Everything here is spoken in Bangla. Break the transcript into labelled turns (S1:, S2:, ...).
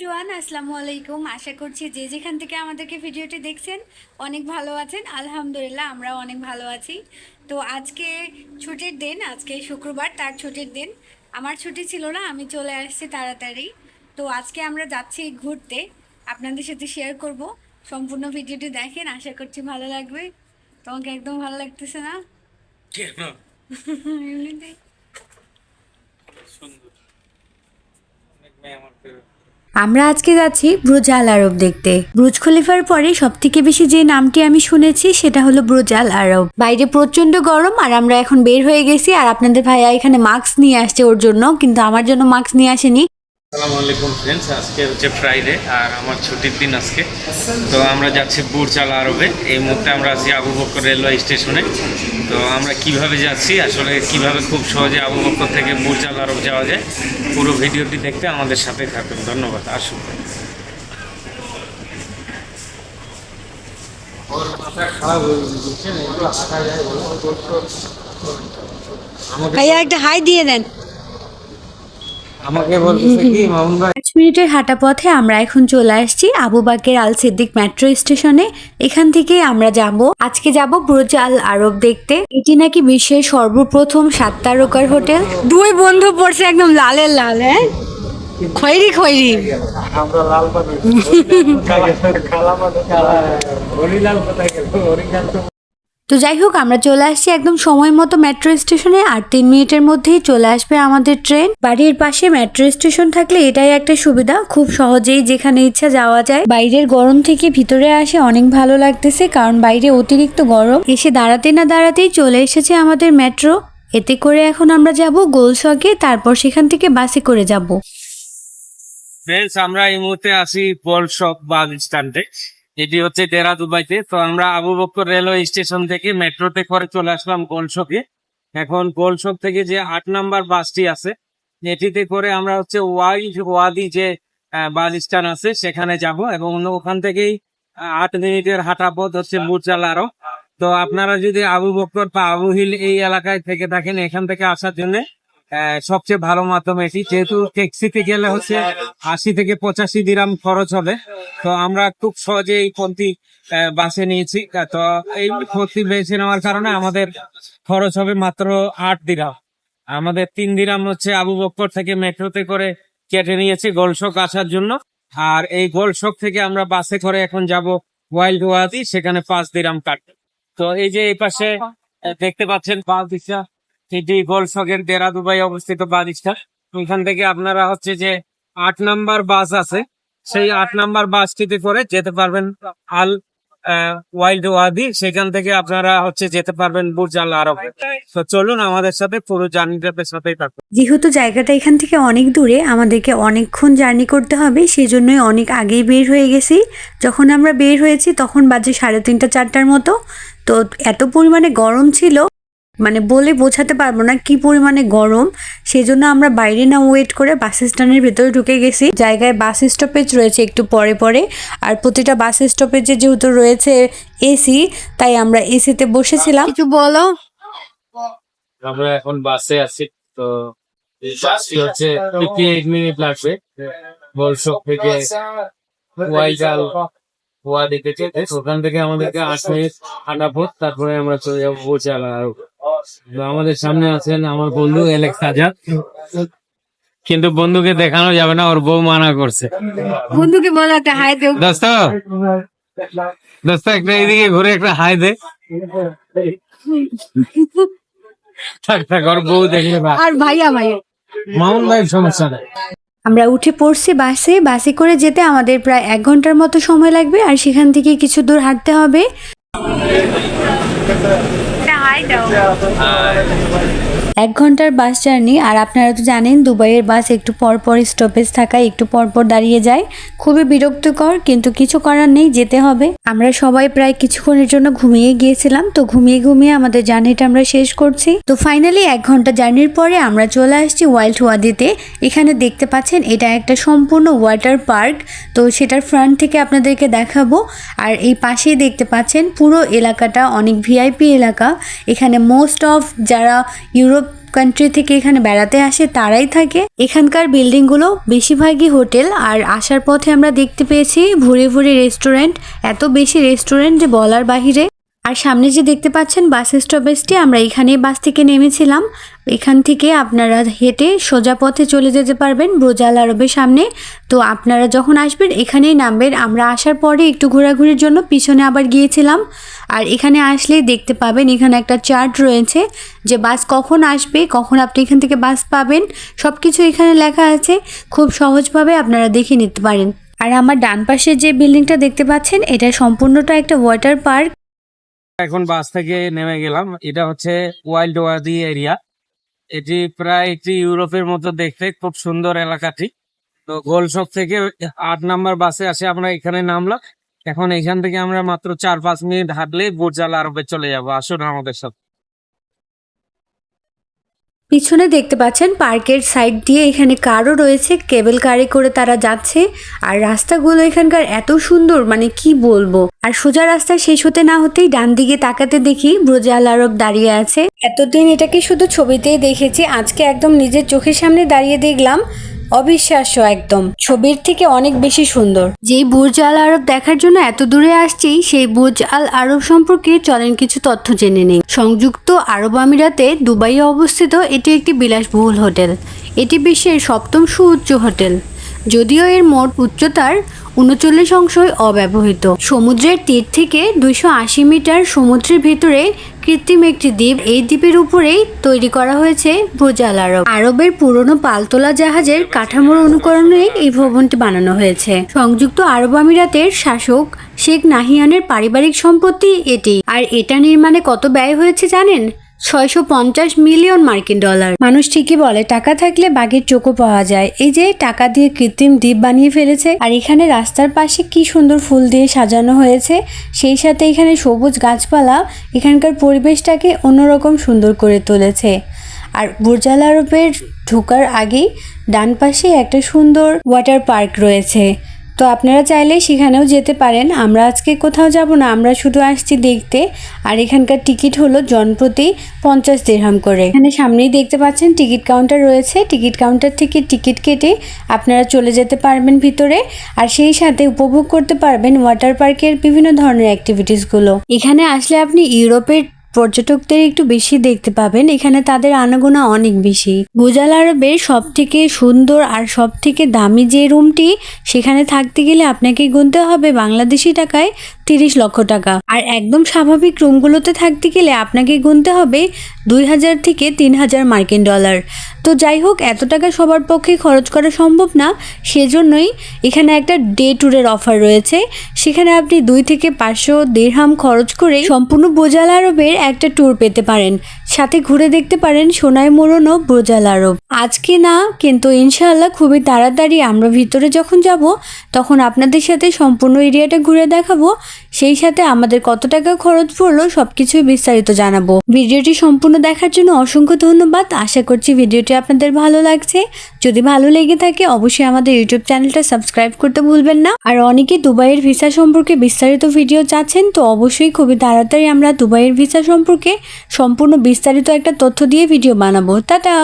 S1: জোয়ান আসসালামু আলাইকুম। আশা করছি যে যেখান থেকে আমাদেরকে ভিডিওটি দেখছেন অনেক ভালো আছেন। আলহামদুলিল্লাহ আমরাও অনেক ভালো আছি। তো আজকে ছুটির দিন আজকে শুক্রবার তার ছুটির দিন। আমার ছুটি ছিল না আমি চলে আসছি তাড়াতাড়ি। তো আজকে আমরা যাচ্ছি ঘুরতে। আপনাদের সাথে শেয়ার করব। সম্পূর্ণ ভিডিওটি দেখেন আশা করছি ভালো লাগবে। তোমাকে একদম ভালো লাগতেছে না?
S2: কেন?
S1: এমনিতেই।
S2: সুন্দর। অনেক মেয়ে আমার।
S1: আমরা আজকে যাচ্ছি ব্রুজ আল আরব দেখতে। ব্রুজ খলিফার পরে সব থেকে বেশি যে নামটি আমি শুনেছি সেটা হলো ব্রুজ আল আরব। বাইরে প্রচণ্ড গরম আর আমরা এখন বের হয়ে গেছি আর আপনাদের ভাইয়া এখানে মাস্ক নিয়ে আসছে ওর জন্য, কিন্তু আমার জন্য মাস্ক নিয়ে আসেনি।
S2: আসসালামু আলাইকুম ফ্রেন্ডস আজকে হচ্ছে ফ্রাইডে আর আমার ছুটির দিন আজকে। তো আমরা যাচ্ছি বুর্জ আল আরবে। এই মুহূর্তে আমরা আছি আবু বকর রেলওয়ে স্টেশনে। তো আমরা কীভাবে যাচ্ছি আসলে কীভাবে খুব সহজে আবু বক্কর থেকে বুর্জ আল আরব যাওয়া যায় পুরো ভিডিওটি দেখতে আমাদের সাথে থাকবেন ধন্যবাদ আসুন।
S1: একটা হাই দিয়ে দেন।
S2: আমাকে বলতেছে কি মামুন ভাই?
S1: পাঁচ মিনিটের হাঁটা পথে আমরা এখন চলে আসছি Abu Bakr Al Siddique metro স্টেশনে। এখান থেকে আমরা যাব আজকে যাব ব্রুজ আল আরব দেখতে। এটি নাকি বিশ্বের সর্বপ্রথম সাত তারকার হোটেল। দুই বন্ধু পড়ছে একদম লালের লাল হ্যাঁ? খয়েরি খয়েরি।
S2: আমরা লাল পানি কালা কালা হরিলাল কোথায় গেল হরিলাল তো
S1: যাই হোক, আমরা চলে আসছি একদম সময় মতো মেট্রো স্টেশনে আর তিন মিনিটের মধ্যেই চলে আসবে আমাদের ট্রেন। বাড়ির পাশে মেট্রো স্টেশন থাকলে এটাই একটা সুবিধা, খুব সহজেই যেখানে ইচ্ছা যাওয়া যায়। বাইরের গরম থেকে ভিতরে আসে অনেক ভালো লাগতেছে, কারণ বাইরে অতিরিক্ত গরম। এসে দাঁড়াতে না দাঁড়াতেই চলে এসেছে আমাদের মেট্রো। এতে করে এখন আমরা যাব গোলসকে তারপর সেখান থেকে বাসে করে যাব।
S2: আমরা এই মুহূর্তে শপ বাস স্ট্যান্ডে। এটি হচ্ছে দেরা দুবাইতে তো আমরা আবু বক্কর রেলওয়ে স্টেশন থেকে মেট্রোতে করে চলে আসলাম গোলশকে। এখন গোলশক থেকে যে আট নাম্বার বাসটি আছে, এটিতে করে আমরা হচ্ছে ওয়াইল্ড ওয়াদি যে বাস স্ট্যান্ড আছে, সেখানে যাব এবং অন্য ওখান থেকেই আট মিনিটের হাঁটা পথ হচ্ছে মুরচাল আরও তো আপনারা যদি আবু বক্কর বা আবু হিল এই এলাকায় থেকে থাকেন, এখান থেকে আসার জন্য সবচেয়ে ভালো মাধ্যম এটি। যেহেতু ট্যাক্সিতে গেলে হচ্ছে আশি থেকে পঁচাশি দিরাম খরচ হবে। তো আমরা খুব সহজে এই পন্থী বাসে নিয়েছি। তো এই পন্থী বেছে নেওয়ার কারণে আমাদের খরচ হবে মাত্র আট দিরাম। আমাদের তিন দিরাম হচ্ছে আবু বক্কর থেকে মেট্রোতে করে কেটে নিয়েছি গোলশক আসার জন্য। আর এই গোলশক থেকে আমরা বাসে করে এখন যাব ওয়াইল্ড ওয়াদি সেখানে পাঁচ দিরাম কাটবে তো এই যে এই পাশে দেখতে পাচ্ছেন বাস দিশা এটি গোলশকের দেরা দুবাই অবস্থিত বাদিসটা ওইখান থেকে আপনারা হচ্ছে যে আট নাম্বার বাস আছে। সেই আট নাম্বার বাসটিতে করে যেতে পারবেন আল ওয়াইল্ড ওয়াদি। সেখান থেকে আপনারা হচ্ছে যেতে পারবেন বুর্জ আল আরব। তো চলুন আমাদের সাথে পুরো জার্নিটার সাথেই থাকুন
S1: যেহেতু জায়গাটা এখান থেকে অনেক দূরে, আমাদেরকে অনেকক্ষণ জার্নি করতে হবে, সেজন্যই অনেক আগেই বের হয়ে গেছি। যখন আমরা বের হয়েছি, তখন বাজে সাড়ে তিনটা, চারটার মতো। তো এত পরিমাণে গরম ছিল মানে বলে বোঝাতে পারব না কি পরিমাণে গরম সেজন্য আমরা বাইরে না ওয়েট করে বাস স্ট্যান্ডের ভেতরে ঢুকে গেছি। জায়গায় বাস স্টপেজ রয়েছে একটু পরে পরে আর প্রতিটা বাস স্টপেজে যেহেতু রয়েছে এসি তাই আমরা এসিতে বসেছিলাম। কিছু বলো।
S2: আমরা এখন বাসে আছি তো হচ্ছে ফিফটি এইট মিনিট লাগবে। বলশক থেকে ওয়াইজাল ওয়াদি থেকে ওখান থেকে আমাদেরকে আট মিনিট পথ তারপরে আমরা চলে যাব তো আমাদের সামনে আছেন আমার বন্ধু এলেক্স আজাদ কিন্তু বন্ধুকে দেখানো যাবে না ওর বউ মানা করছে।
S1: বন্ধুকে বলো একটা হাই দেও।
S2: দোস্ত দোস্ত একটা এইদিকে ঘুরে একটা হাই দে। থাক থাক ওর বউ দেখলে
S1: আর ভাইয়া ভাইয়া।
S2: মামুন ভাই সমস্যা নেই।
S1: আমরা উঠে পড়ছি বাসে বাসে করে যেতে আমাদের প্রায় এক ঘণ্টার মতো সময় লাগবে আর সেখান থেকে কিছু দূর হাঁটতে হবে। I know. Uh, এক ঘণ্টার বাস জার্নি, আর আপনারা তো জানেন দুবাইয়ের বাস একটু পর পর স্টপেজ থাকায় একটু পর পর দাঁড়িয়ে যায়। খুবই বিরক্তকর, কিন্তু কিছু করার নেই, যেতে হবে। আমরা সবাই প্রায় কিছুক্ষণের জন্য ঘুমিয়ে গিয়েছিলাম, তো ঘুমিয়ে ঘুমিয়ে আমাদের জার্নিটা আমরা শেষ করছি। তো ফাইনালি এক ঘণ্টা জার্নির পরে আমরা চলে আসছি ওয়াইল্ড ওয়াদিতে। এখানে দেখতে পাচ্ছেন, এটা একটা সম্পূর্ণ ওয়াটার পার্ক, তো সেটার ফ্রন্ট থেকে আপনাদেরকে দেখাবো। আর এই পাশেই দেখতে পাচ্ছেন, পুরো এলাকাটা অনেক ভিআইপি এলাকা। এখানে মোস্ট অফ যারা ইউরোপ কান্ট্রি থেকে এখানে বেড়াতে আসে, তারাই থাকে। এখানকার বিল্ডিংগুলো বেশিরভাগই হোটেল, আর আসার পথে আমরা দেখতে পেয়েছি ভুরে ভুরে রেস্টুরেন্ট। এত বেশি রেস্টুরেন্ট যে বলার বাহিরে আর সামনে যে দেখতে পাচ্ছেন বাস স্টপেজটি আমরা এখানেই বাস থেকে নেমেছিলাম। এখান থেকে আপনারা হেঁটে সোজা পথে চলে যেতে পারবেন ব্রোজাল আরবের সামনে। তো আপনারা যখন আসবেন, এখানেই নামবেন। আমরা আসার পরে একটু ঘোরাঘুরির জন্য পিছনে আবার গিয়েছিলাম। আর এখানে আসলেই দেখতে পাবেন, এখানে একটা চার্ট রয়েছে যে বাস কখন আসবে, কখন আপনি এখান থেকে বাস পাবেন। সব কিছু এখানে লেখা আছে। খুব সহজভাবে আপনারা দেখে নিতে পারেন। আর আমার ডান পাশে যে বিল্ডিংটা দেখতে পাচ্ছেন, এটা সম্পূর্ণটা একটা ওয়াটার পার্ক
S2: এখন বাস থেকে নেমে গেলাম। এটা হচ্ছে ওয়াইল্ড ওয়াদি এরিয়া। এটি প্রায় একটি ইউরোপের মতো দেখতে, খুব সুন্দর এলাকাটি। তো গোলশপ থেকে আট নাম্বার বাসে আসে আমরা এখানে নামলাম। এখন এখান থেকে আমরা মাত্র চার পাঁচ মিনিট হাঁটলে বুর্জাল আরবে চলে যাব। আসুন আমাদের সাথে।
S1: পিছনে দেখতে পাচ্ছেন পার্কের সাইড দিয়ে এখানে কারও রয়েছে, কেবল কারে করে তারা যাচ্ছে। আর রাস্তাগুলো এখানকার এত সুন্দর মানে কি বলব? আর সোজা রাস্তা শেষ হতে না হতেই ডান দিকে তাকাতে দেখি ব্রজাল আরব দাঁড়িয়ে আছে। এতদিন এটাকে শুধু ছবিতেই দেখেছি, আজকে একদম নিজের চোখের সামনে দাঁড়িয়ে দেখলাম। অবিশ্বাস্য একদম। ছবির থেকে অনেক বেশি সুন্দর। যেই বুর্জ আল আরব দেখার জন্য এত দূরে আসছি, সেই বুর্জ আল আরব সম্পর্কে চলেন কিছু তথ্য জেনে নেই। সংযুক্ত আরব আমিরাতে দুবাইয়ে অবস্থিত এটি একটি বিলাসবহুল হোটেল। এটি বিশ্বের সপ্তম সুউচ্চ হোটেল। যদিও এর মোট উচ্চতার উনচল্লিশ অংশই অব্যবহৃত। সমুদ্রের তীর থেকে দুইশো আশি মিটার সমুদ্রের ভেতরে কৃত্রিম একটি দ্বীপ এই দ্বীপের উপরেই তৈরি করা হয়েছে ব্রোজাল আরব। আরবের পুরনো পালতোলা জাহাজের কাঠামোর অনুকরণে এই ভবনটি বানানো হয়েছে। সংযুক্ত আরব আমিরাতের শাসক শেখ নাহিয়ানের পারিবারিক সম্পত্তি এটি। আর এটা নির্মাণে কত ব্যয় হয়েছে জানেন? ছয়শো পঞ্চাশ মিলিয়ন মার্কিন ডলার। মানুষ ঠিকই বলে, টাকা থাকলে বাঘের চোখও পাওয়া যায়। এই যে টাকা দিয়ে কৃত্রিম দ্বীপ বানিয়ে ফেলেছে, আর এখানে রাস্তার পাশে কি সুন্দর ফুল দিয়ে সাজানো হয়েছে, সেই সাথে এখানে সবুজ গাছপালা, এখানকার পরিবেশটাকে অন্যরকম সুন্দর করে তুলেছে। আর বুর্জাল আরবের ঢোকার আগেই ডান পাশে একটা সুন্দর ওয়াটার পার্ক রয়েছে। তো আপনারা চাইলে সেখানেও যেতে পারেন। আমরা আজকে কোথাও যাব না, আমরা শুধু আসছি দেখতে। আর এখানকার টিকিট হলো জনপ্রতি পঞ্চাশ দিরহাম করে। এখানে সামনেই দেখতে পাচ্ছেন টিকিট কাউন্টার রয়েছে। টিকিট কাউন্টার থেকে টিকিট কেটে আপনারা চলে যেতে পারবেন ভিতরে। আর সেই সাথে উপভোগ করতে পারবেন ওয়াটার পার্কের বিভিন্ন ধরনের অ্যাক্টিভিটিসগুলো এখানে আসলে আপনি ইউরোপের পর্যটকদের একটু বেশি দেখতে পাবেন। এখানে তাদের আনাগোনা অনেক বেশি। গুজাল আরবের সব থেকে সুন্দর আর সব থেকে দামি যে রুমটি, সেখানে থাকতে গেলে আপনাকে গুনতে হবে বাংলাদেশি টাকায় তিরিশ লক্ষ টাকা। আর একদম স্বাভাবিক রুমগুলোতে থাকতে গেলে আপনাকে গুনতে হবে দুই হাজার থেকে তিন হাজার মার্কিন ডলার। তো যাই হোক, এত টাকা সবার পক্ষে খরচ করা সম্ভব না। সেজন্যই এখানে একটা ডে ট্যুরের অফার রয়েছে। সেখানে আপনি দুই থেকে পাঁচশো দেড়হাম খরচ করে সম্পূর্ণ বোজাল আরবের একটা ট্যুর পেতে পারেন। সাথে ঘুরে দেখতে পারেন সোনায় মোড়ন ও বোজাল আরব। আজকে না, কিন্তু ইনশাআল্লাহ খুবই তাড়াতাড়ি আমরা ভিতরে যখন যাব, তখন আপনাদের সাথে সম্পূর্ণ এরিয়াটা ঘুরে দেখাবো। সেই সাথে আমাদের কত টাকা খরচ পড়ল সব কিছুই বিস্তারিত জানাব। ভিডিওটি সম্পূর্ণ দেখার জন্য অসংখ্য ধন্যবাদ। আশা করছি ভিডিওটি আপনাদের ভালো লাগছে। যদি ভালো লেগে থাকে, অবশ্যই আমাদের ইউটিউব চ্যানেলটা সাবস্ক্রাইব করতে ভুলবেন না। আর অনেকে দুবাইয়ের ভিসা সম্পর্কে বিস্তারিত ভিডিও চাচ্ছেন, তো অবশ্যই খুবই তাড়াতাড়ি আমরা দুবাইয়ের ভিসা সম্পর্কে সম্পূর্ণ বিস্তারিত একটা তথ্য দিয়ে ভিডিও বানাবো। টাটা!